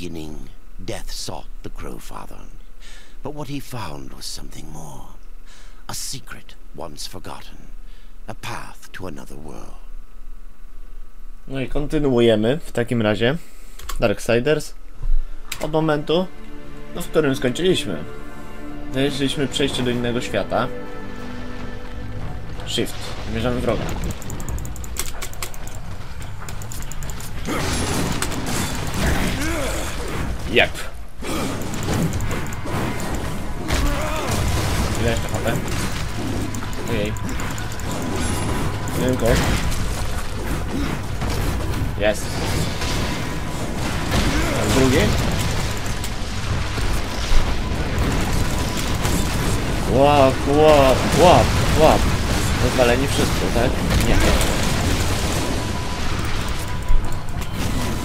beginning, death sought the Crowfather. But what he found was something more. A secret once forgotten. A path to another world. No i kontynuujemy w takim razie Darksiders od momentu, no, w którym skończyliśmy. Znaleźliśmy przejście do innego świata. Shift. Mierzamy wroga. Jep. Ile jeszcze HP? Ojej. Jeden kość. Jest. Tam drugi. Łap, łap, łap, łap. Rozwaleni wszystko, tak? Nie.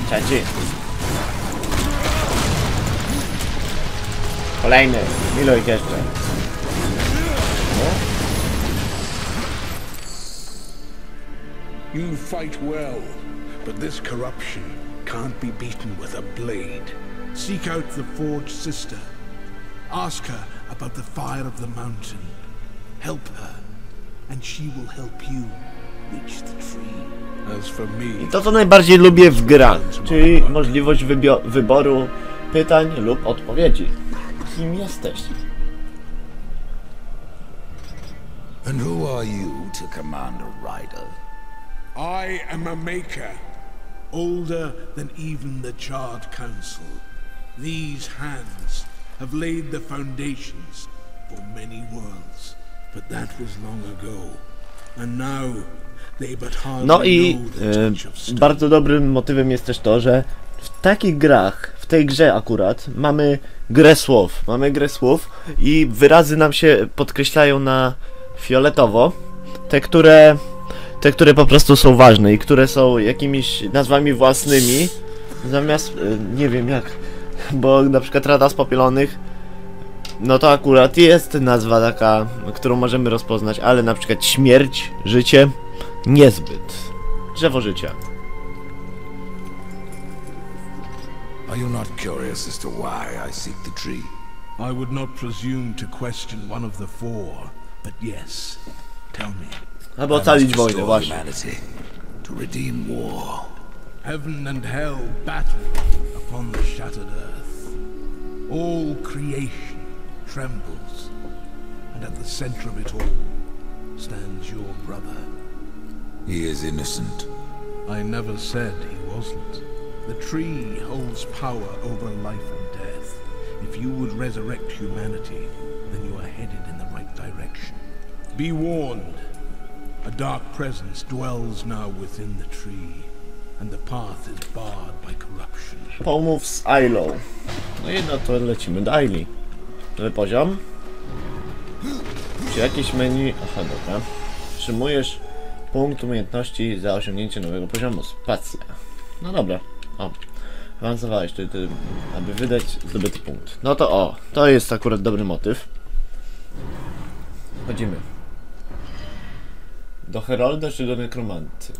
Trzeci. Kolejny. Ilu ich jeszcze? No. You fight well, but this corruption can't be beaten with a blade. Seek out the Forge Sister. Ask her about the fire of the mountain. Help her, and she will help you reach the tree. As for me, To co najbardziej lubię w grach, czyli możliwość wyboru pytań lub odpowiedzi. Kim jesteś? And who are you to command a rider? I am a maker, older than even the Charred Council. These hands have laid the foundations for many worlds, but that was long ago. And now they but hardly No i know the e, touch of stone. bardzo dobrym motywem jest też to, że w takich grach, w tej grze akurat, mamy grę słów. Mamy grę słów i wyrazy nam się podkreślają na fioletowo. Te, które, te, które po prostu są ważne i które są jakimiś nazwami własnymi. Zamiast, e, nie wiem jak, bo na przykład Rada Spopielonych no to akurat jest nazwa taka, którą możemy rozpoznać, ale na przykład śmierć, życie, niezbyt. Drzewo życia. Are you not curious as to why I seek the tree? I would not presume to question one of the four, but yes, tell me. Aby I must ocalić wojnę, restore właśnie. humanity, to redeem war. Heaven and hell battle upon the shattered earth. All creation trembles, and at the center of it all stands your brother. He is innocent. I never said he wasn't. The tree holds power over life and death. If you would resurrect humanity, then you are headed in the right direction. Be warned. A dark presence dwells now within the tree, and the path is barred by corruption. Pomów z Ailą. No i no to lecimy do Aili. Nowy poziom. Czy jakieś menu... Aha, dobra. Przyjmujesz punkt umiejętności za osiągnięcie nowego poziomu. Spacja. No dobra. O. Awansowałeś, ty, ty, aby wydać zdobyty punkt. No to o, to jest akurat dobry motyw. Chodzimy. Do Herolda czy do Nekromanty?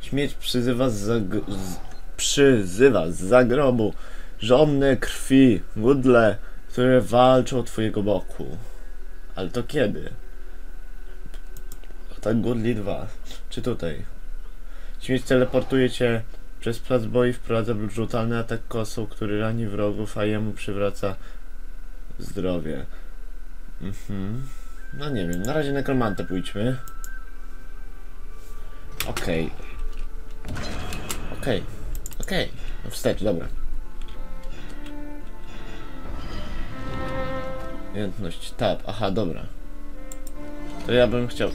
Śmierć przyzywa z, z przyzywa z zagrobu żonne krwi, gudle, które walczą od twojego boku. Ale to kiedy? Tak Gudli 2. Czy tutaj? Śmierć teleportuje cię przez plac boi, wprowadza brutalny atak kosą, który rani wrogów, a jemu przywraca zdrowie. Mhm. No nie wiem, na razie nekromantę pójdźmy. Okej. Okej. Okej. No wstecz, dobra. Jętność, tab, aha, dobra. To ja bym chciał...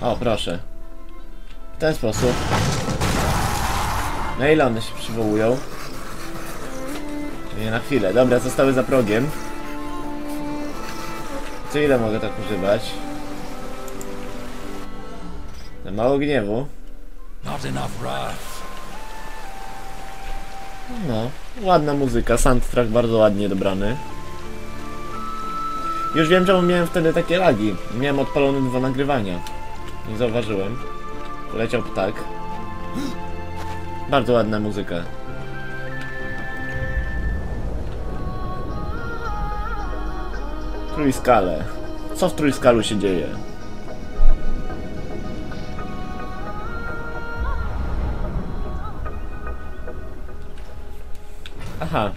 O, proszę. W ten sposób. Na ile one się przywołują? Nie na chwilę. Dobra, zostały za progiem. Co ile mogę tak używać? Na mało gniewu. No, ładna muzyka, soundtrack bardzo ładnie dobrany. Już wiem, czemu miałem wtedy takie lagi. Miałem odpalone dwa nagrywania. Nie zauważyłem. Poleciał ptak. Bardzo ładna muzyka. Trójskale. Co w Trójskalu się dzieje? Aha.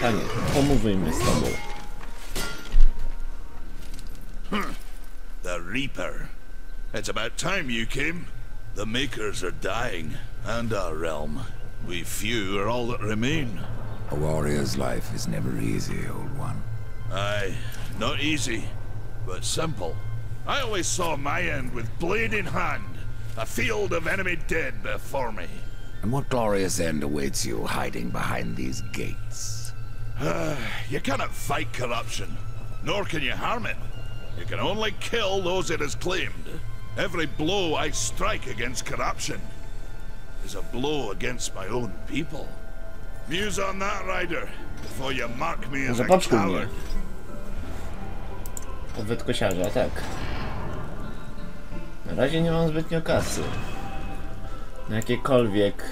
Panie, pomówimy z tobą. Reaper. It's about time you came. The Makers are dying, and our realm. We few are all that remain. A warrior's life is never easy, old one. Aye, not easy, but simple. I always saw my end with blade in hand, a field of enemy dead before me. And what glorious end awaits you hiding behind these gates? You cannot fight corruption, nor can you harm it. You can only kill those it has claimed. Every blow I strike against corruption is a blow against my own people. Muse on that, Ryder, before you mark me as a mnie. coward. Tak. Na razie nie mam zbytnio kasy. Na jakiekolwiek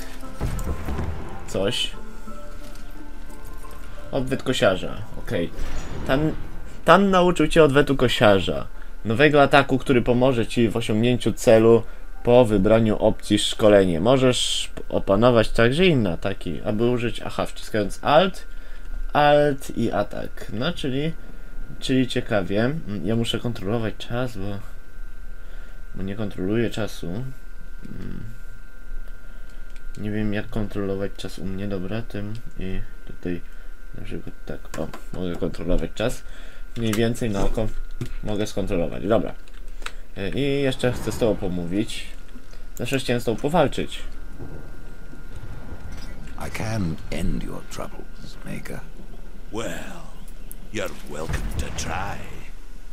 coś. Odwet kosiarza, okej. Tan, Tan nauczył cię odwetu kosiarza. Nowego ataku, który pomoże ci w osiągnięciu celu po wybraniu opcji szkolenie. Możesz opanować także inne ataki, aby użyć, aha, wciskając Alt, Alt i atak. No, czyli Czyli ciekawie, ja muszę kontrolować czas, bo, bo nie kontroluję czasu. Mm. Nie wiem jak kontrolować czas u mnie, dobra, tym i tutaj na przykład tak, o, mogę kontrolować czas. Mniej więcej na oko mogę skontrolować, dobra. I jeszcze chcę z tobą pomówić. Zawsze chciałem z tobą powalczyć. I can end your troubles, Maker. Well, you're welcome to try.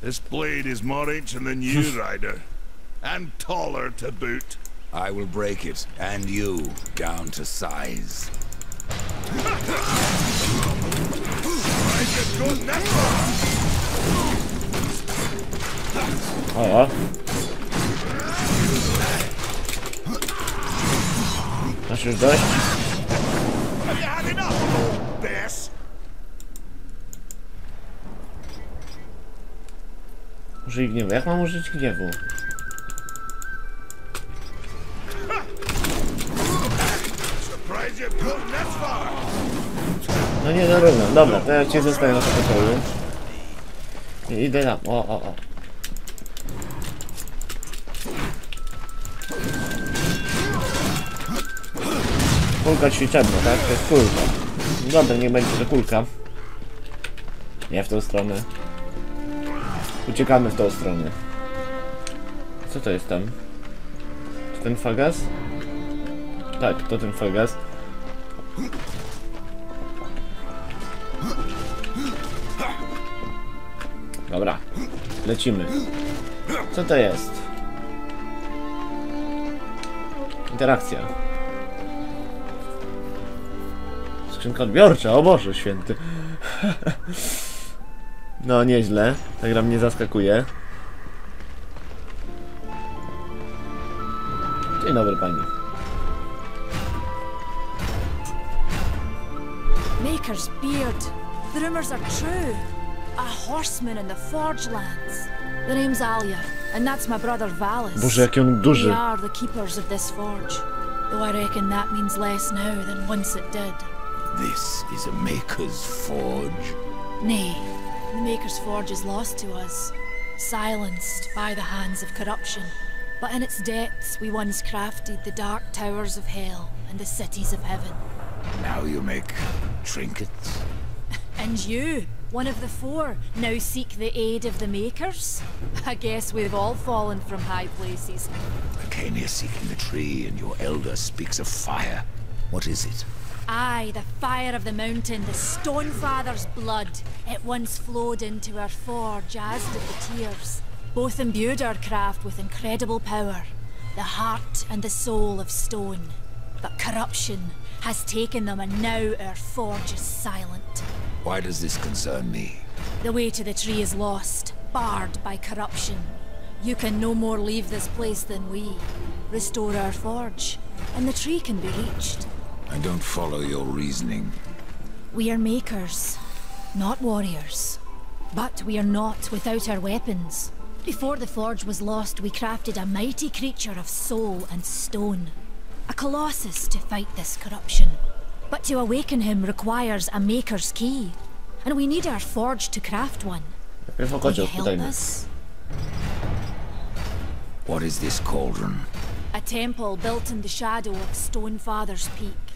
This blade is more ancient than you, Rider. And taller to boot. I will break it, and you, down to size. I could go never! O. Masz już dość? Użyj gniewu. Jak mam użyć gniewu? No nie zarówno. Dobra, to ja cię zostaję na pokoju. I idę tam. O, o, o. Kulka ćwiczebna, tak? To jest kulka. Dobra, nie będzie to kulka. Nie w tą stronę. Uciekamy w tą stronę. Co to jest tam? Czy ten fagas? Tak, to ten fagas. Dobra, lecimy. Co to jest? Interakcja. Skrzynka odbiorcza, o Boże święty. No, nieźle. Ta gra mnie zaskakuje. Dzień dobry pani. Maker's beard. The rumors are true. A horseman in the Forge lands. The name's Alia, and that's my brother Valis. Boże, jaki on duży. We are the keepers of this forge. Though I reckon that means less now than once it did. This is a Maker's forge. Nay, the Maker's Forge is lost to us, silenced by the hands of corruption. But in its depths, we once crafted the dark towers of hell and the cities of heaven. Now you make trinkets? And you, one of the four, now seek the aid of the Makers? I guess we've all fallen from high places. Came seeking the tree, and your elder speaks of fire. What is it? Aye, the fire of the mountain, the Stonefather's blood. It once flowed into our forge, as did the tears. Both imbued our craft with incredible power, the heart and the soul of stone. But corruption has taken them, and now our forge is silent. Why does this concern me? The way to the tree is lost, barred by corruption. You can no more leave this place than we. Restore our forge, and the tree can be reached. I don't follow your reasoning. We are makers, not warriors. But we are not without our weapons. Before the forge was lost, we crafted a mighty creature of soul and stone. A colossus to fight this corruption. But to awaken him requires a maker's key. And we need our forge to craft one. Najpierw Will you help us? What is this cauldron? A temple built in the shadow of Stonefather's Peak.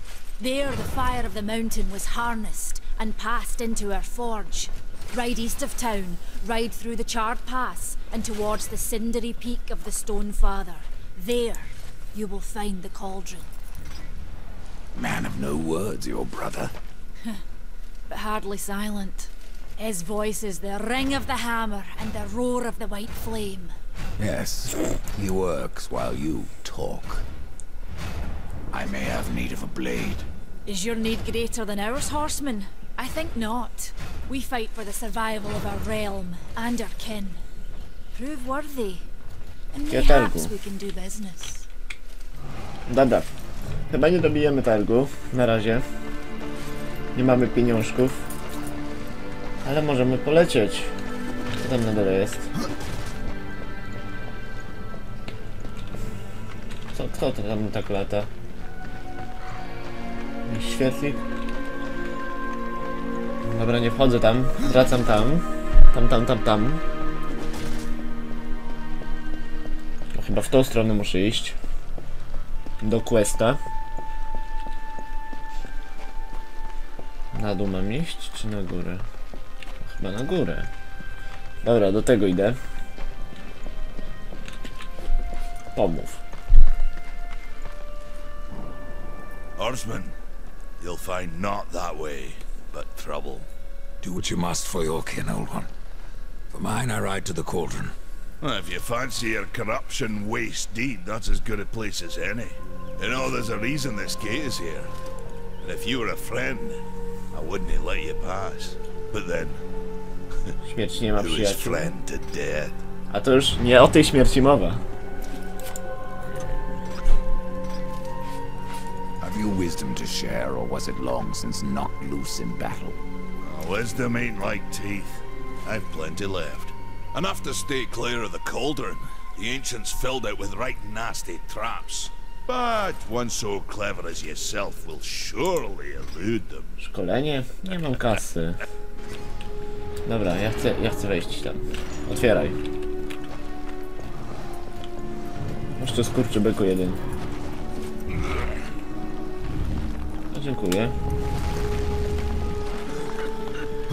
There, the fire of the mountain was harnessed and passed into our forge. Ride east of town, ride through the charred pass, and towards the cindery peak of the Stone Father. There, you will find the cauldron. Man of no words, your brother. But hardly silent. His voice is the ring of the hammer and the roar of the white flame. Yes, he works while you talk. I may have need of a blade. Is your need greater than ours, horseman? I think not. We fight for the survival of our realm and our kin. Prove worthy, and mayhaps we can do business. Dobra. Chyba nie dobijemy targu. Na razie. Nie mamy pieniążków. Ale możemy polecieć. Co tam na dole jest? Co, kto to tam tak lata? Jakiś? Dobra, nie wchodzę tam. Wracam tam. Tam, tam, tam, tam. No, chyba w tą stronę muszę iść do questa. Na dół mam iść, czy na górę? Chyba na górę. Dobra, do tego idę. Pomów. Horseman, you'll find not that way, but trouble. Do what you must for your kin, old one. For mine, I ride to the cauldron. Well, if you fancy your corruption waste deed, that's as good a place as any. You know, there's a reason this gate is here. And if you were a friend, I wouldn't let you pass. But then, Śmierć nie ma who is przyjaciół. friend to death? A to już nie o tej śmierci mowa. You wisdom to share, or was it long since knocked loose in battle? Oh, wisdom ain't like teeth. I've plenty left. Enough to stay clear of the cauldron. The ancients filled it with right nasty traps. But one so clever as yourself will surely elude them. Szkolenie? Nie mam kasy. Dobra, ja chcę, ja chcę wejść tam. Otwieraj. Jeszcze skurczy byku jeden. Dziękuję.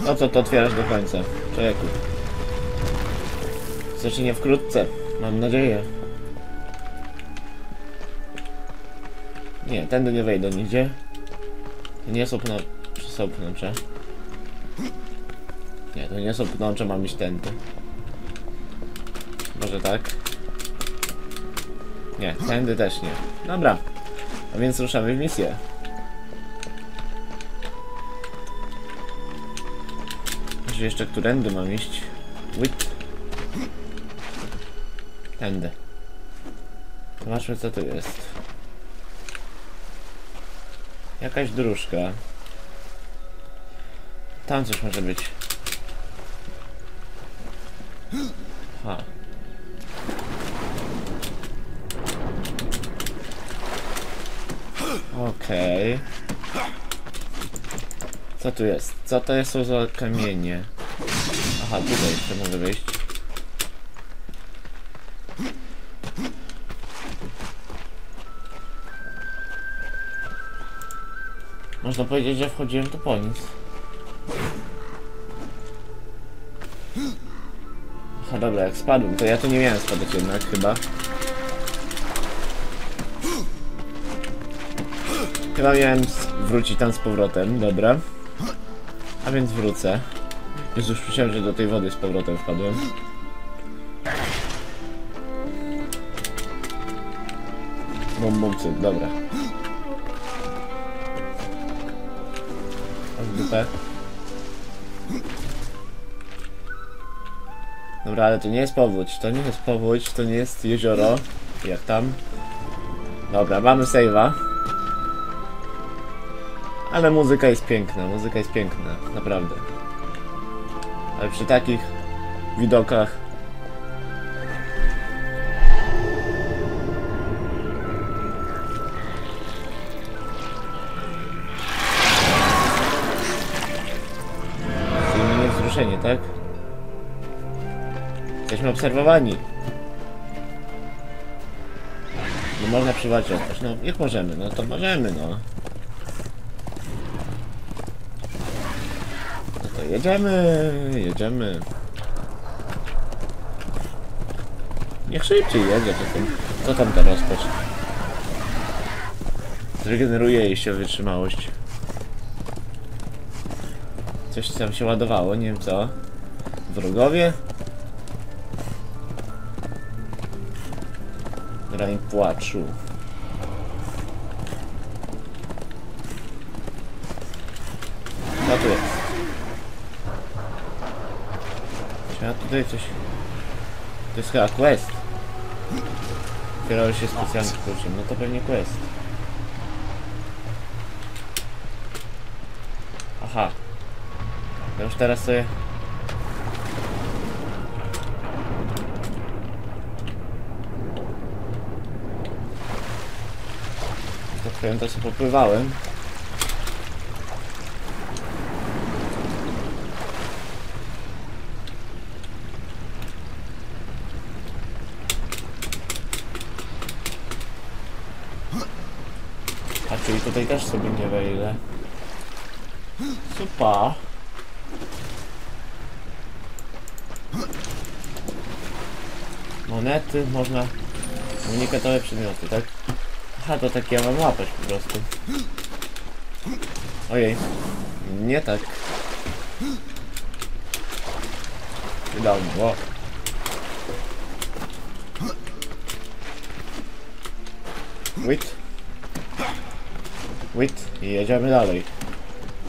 No co to otwierasz do końca? Człowieku. Zacznie wkrótce. Mam nadzieję. Nie, tędy nie wejdę nigdzie. To nie są pno... Są pnącze? Nie, to nie są pnącze, mam iść tędy. Może tak? Nie, tędy też nie. Dobra. A więc ruszamy w misję. Może jeszcze którędy mam iść? Wit. Tędy. Zobaczmy co tu jest. Jakaś dróżka. Tam coś może być. Ha. Okej. Co tu jest? Co to są za kamienie? Aha, tutaj jeszcze mogę wyjść. Można powiedzieć, że wchodziłem tu po nic. Aha, dobra, jak spadłem, to ja tu nie miałem spadać jednak, chyba. Chyba miałem wrócić tam z powrotem, dobra. A więc wrócę. Jezu, już myślałem, że do tej wody z powrotem wpadłem. Cyk, dobra. W dupę. Dobra, ale to nie jest powódź, to nie jest powódź, to nie jest jezioro. Jak tam? Dobra, mamy save'a. Ale muzyka jest piękna, muzyka jest piękna, naprawdę. Ale przy takich widokach Zdejmijmy wzruszenie, tak? Jesteśmy obserwowani. Nie można przywać rozpacz. No, jak możemy? No to możemy, no. Jedziemy, jedziemy. Niech szybciej jedzie, to tam, co tam ta rozpacz? Zregeneruje jej się wytrzymałość. Coś tam się ładowało, nie wiem co. Wrogowie? Grań płaczu. Co tu jest? Ja tutaj coś... To jest chyba quest. Kierował się specjalnym kluczem. No to pewnie quest. Aha. Ja już teraz sobie... To chwilę to sobie popływałem. A czyli tutaj też sobie nie wejdę. Super. Monety, można unikatowe przedmioty, tak? Aha, to tak ja mam łapać po prostu. Ojej. Nie tak. Udało mi, o. Wait. Wait. I jedziemy dalej.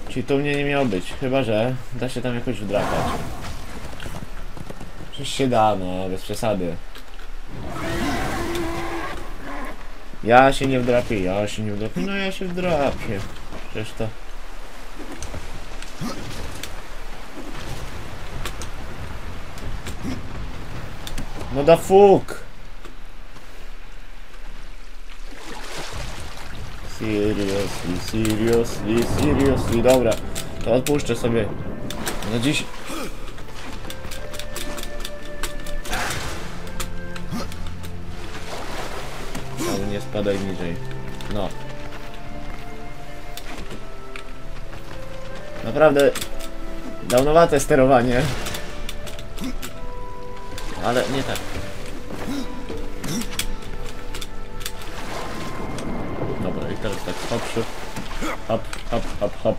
Czyli tu mnie nie miało być, chyba że da się tam jakoś wdrapać. Przecież się da, no, bez przesady. Ja się nie wdrapię, ja się nie wdrapię, no ja się wdrapię. Przecież to... No da fuk! Seriously, seriously, seriously, dobra. To odpuszczę sobie. Na dziś... spadaj niżej. No. Naprawdę dawnowate sterowanie. Ale nie tak. Dobra, i teraz tak hop, szyb. hop, hop, hop, hop.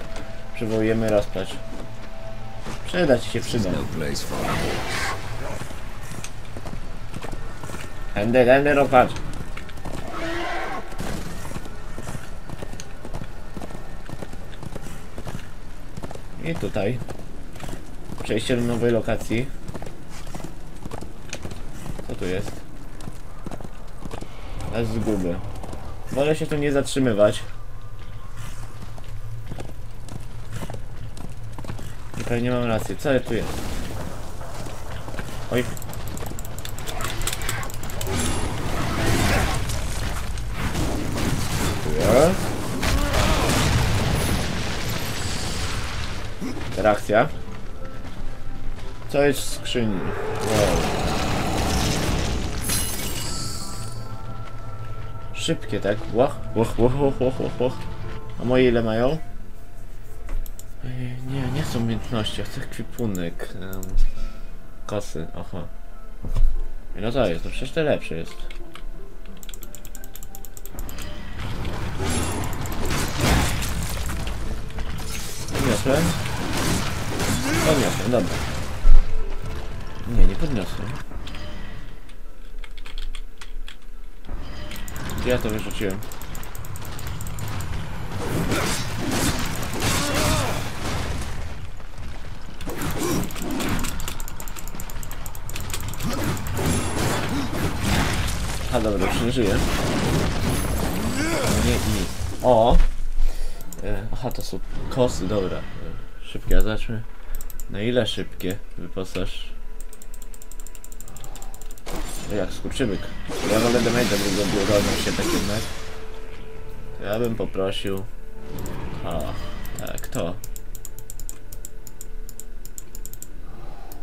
Przywołujemy rozpacz. Przyda ci się, przyda. No. Tędy, tędy rozpacz. I tutaj. Przejście do nowej lokacji. Co tu jest? Las zguby. Wolę się tu nie zatrzymywać. I pewnie mam rację. Co tu jest? Reakcja. Co jest w skrzyni? Wow. Szybkie, tak? Łach, łach, łach, łach, łach, łach. A moje ile mają? Nie, nie są umiejętności, ja chcę kwipunek. Um, kosy, aha. No to jest, to przecież to lepsze jest. Podniosłem? Podniosłem, dobra. Nie, nie podniosłem. Ja to wyrzuciłem? A dobra, już nie żyję. nie nic. O! E, aha, to są kosy, dobra. E, Szybkie, zacznę. Na ile szybkie wyposaż? No Jak skurczybyk. Ja wolę damage'a drugą biurową się tak jednak. To ja bym poprosił... A, tak, to.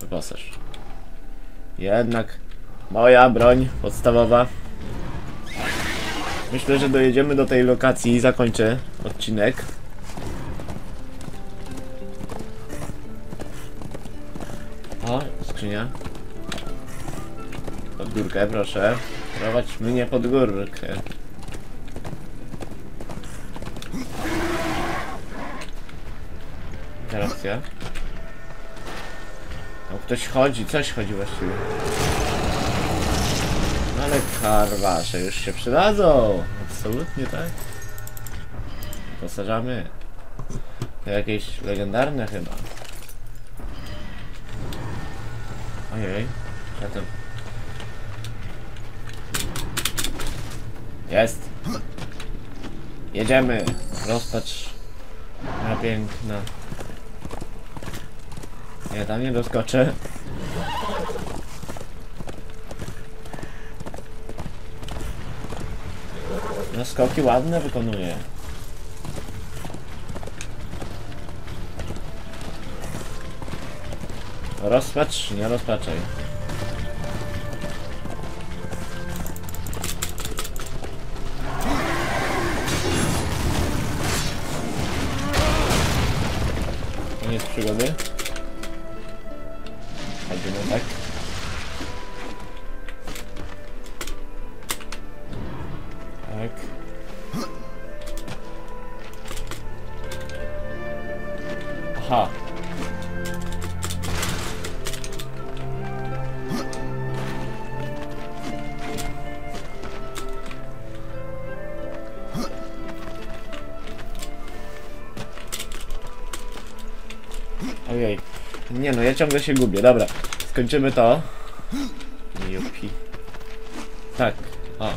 Wyposaż. Jednak moja broń podstawowa. Myślę, że dojedziemy do tej lokacji i zakończę odcinek. O, skrzynia. Pod górkę, proszę. Prowadź mnie pod górkę. Teraz ja. Tam ktoś chodzi, coś chodzi właściwie. No ale karwasze już się przydadzą. Absolutnie tak. Posażamy. To jakieś legendarne chyba. Ojej. Ja to... Jest. Jedziemy. Rozpacz. Na piękna. Ja tam nie doskoczę. No skoki ładne wykonuje. Rozpacz, nie rozpaczaj. Koniec przygody. Chodzimy tak. Ojej. Nie no, ja ciągle się gubię. Dobra, skończymy to. Jupi. Tak. O.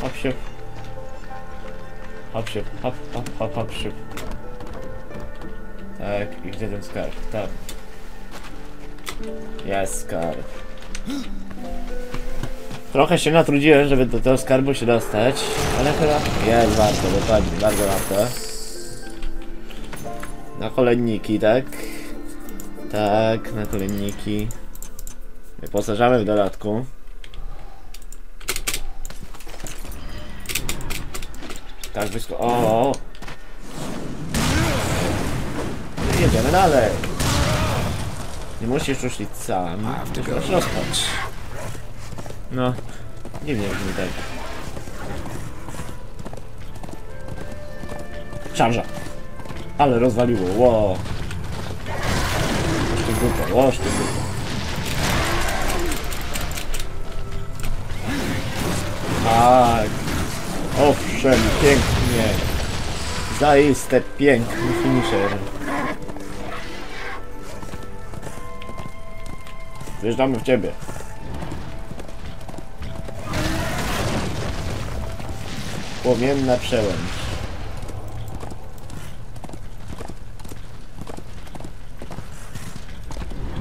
Hop siup. Hop siup, hop, hop, hop, hop siup. Tak, i gdzie ten skarb? Tak. Jest skarb. Trochę się natrudziłem, żeby do tego skarbu się dostać, ale chyba jest warto, dokładnie, bardzo warto. Na kolenniki, tak? Tak, na kolenniki. Wyposażamy w dodatku. Tak, wysko... O, o! Jedziemy dalej. Nie musisz już iść sam. Możesz rozpacz. No, dziwnie brzmi tak. Szarża. Ale rozwaliło, ło. Dupę, łoż ty dupę. Tak. Owszem, pięknie. Zaiste piękny finisher. Wjeżdżamy w ciebie. Płomienna przełęcz.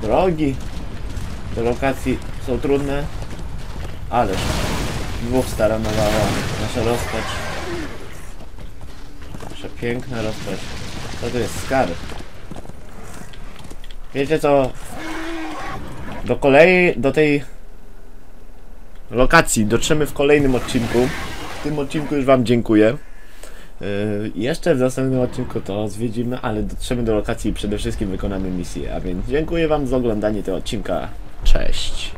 Drogi do lokacji są trudne, ależ dwóch staranowała nasza rozpacz. Nasza piękna rozpacz. Co to jest skarb? Wiecie co? Do kolei, do tej lokacji dotrzemy w kolejnym odcinku. Tym odcinku już Wam dziękuję. Yy, jeszcze w następnym odcinku to zwiedzimy, ale dotrzemy do lokacji i przede wszystkim wykonamy misję. A więc dziękuję Wam za oglądanie tego odcinka. Cześć.